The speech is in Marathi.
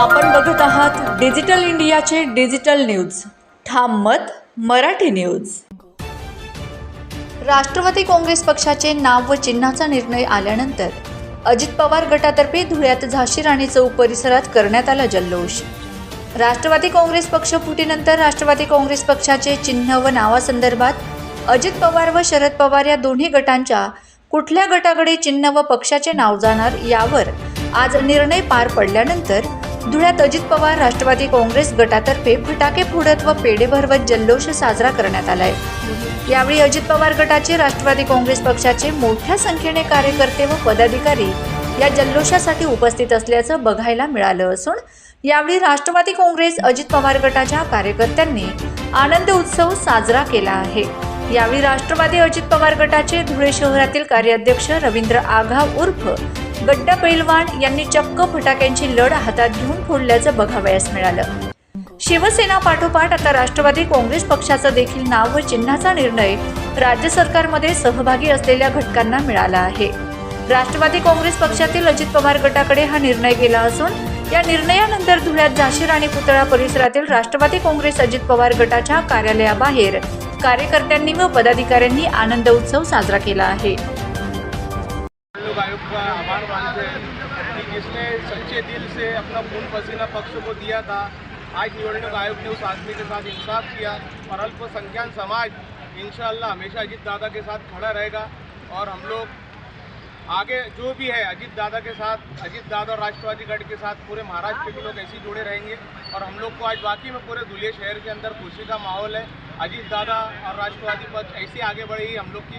आपण बघत आहात डिजिटल इंडियाचे डिजिटल न्यूज. ठाम मत मराठी न्यूज. राष्ट्रवादी काँग्रेस पक्षाचे नाव व चिन्हाचा निर्णय आल्यानंतर अजित पवार गटातर्फे धुळ्यात झाशी राणी चौक परिसरात करण्यात आला जल्लोष. राष्ट्रवादी काँग्रेस पक्ष फुटीनंतर राष्ट्रवादी काँग्रेस पक्षाचे चिन्ह व नावासंदर्भात अजित पवार व शरद पवार या दोन्ही गटांच्या कुठल्या गटाकडे चिन्ह व पक्षाचे नाव जाणार यावर आज निर्णय पार पडल्यानंतर धुळ्यात अजित पवार राष्ट्रवादी काँग्रेस गटातर्फे फटाके फोडत व पेढे भरवत जल्लोष साजरा करण्यात आलाय. यावेळी अजित पवार गटाचे राष्ट्रवादी काँग्रेस पक्षाचे मोठ्या संख्येने कार्यकर्ते व पदाधिकारी या जल्लोषासाठी उपस्थित असल्याचं बघायला मिळालं असून यावेळी राष्ट्रवादी काँग्रेस अजित पवार गटाच्या कार्यकर्त्यांनी आनंद उत्सव साजरा केला आहे. यावेळी राष्ट्रवादी अजित पवार गटाचे धुळे शहरातील कार्याध्यक्ष रवींद्र आघाव उर्फ गड्डा पैलवान यांनी चक्क फटाक्यांची लढ हातात घेऊन फोडल्याचं बघावयास मिळालं. शिवसेना पाठोपाठ आता राष्ट्रवादी काँग्रेस पक्षाचं देखील नाव व चिन्हाचा निर्णय राज्य सरकारमध्ये सहभागी असलेल्या घटकांना मिळाला आहे. राष्ट्रवादी काँग्रेस पक्षातील अजित पवार गटाकडे हा निर्णय गेला असून या निर्णयानंतर धुळ्यात झाशीर आणि पुतळा परिसरातील राष्ट्रवादी काँग्रेस अजित पवार गटाच्या कार्यालयाबाहेर कार्यकर्त्यांनी व पदाधिकाऱ्यांनी आनंद उत्सव साजरा केला आहे. आयोग का आभार मानते हैं कि जिसने सच्चे दिल से अपना खून पसीना पक्ष को दिया था, आज निवडणूक आयोग ने उस आदमी के साथ इंसाफ किया और अल्पसंख्यक समाज इंशाल्लाह हमेशा अजीत दादा के साथ खड़ा रहेगा और हम लोग आगे जो भी है अजीत दादा के साथ, अजीत दादा और राष्ट्रवादी गढ़ के साथ पूरे महाराष्ट्र के लोग ऐसे जुड़े रहेंगे और हम लोग को आज वाकई में पूरे धुलिया शहर के अंदर खुशी का माहौल है। अजीत दादा और राष्ट्रवादी पक्ष ऐसे आगे बढ़े ही हम लोग की।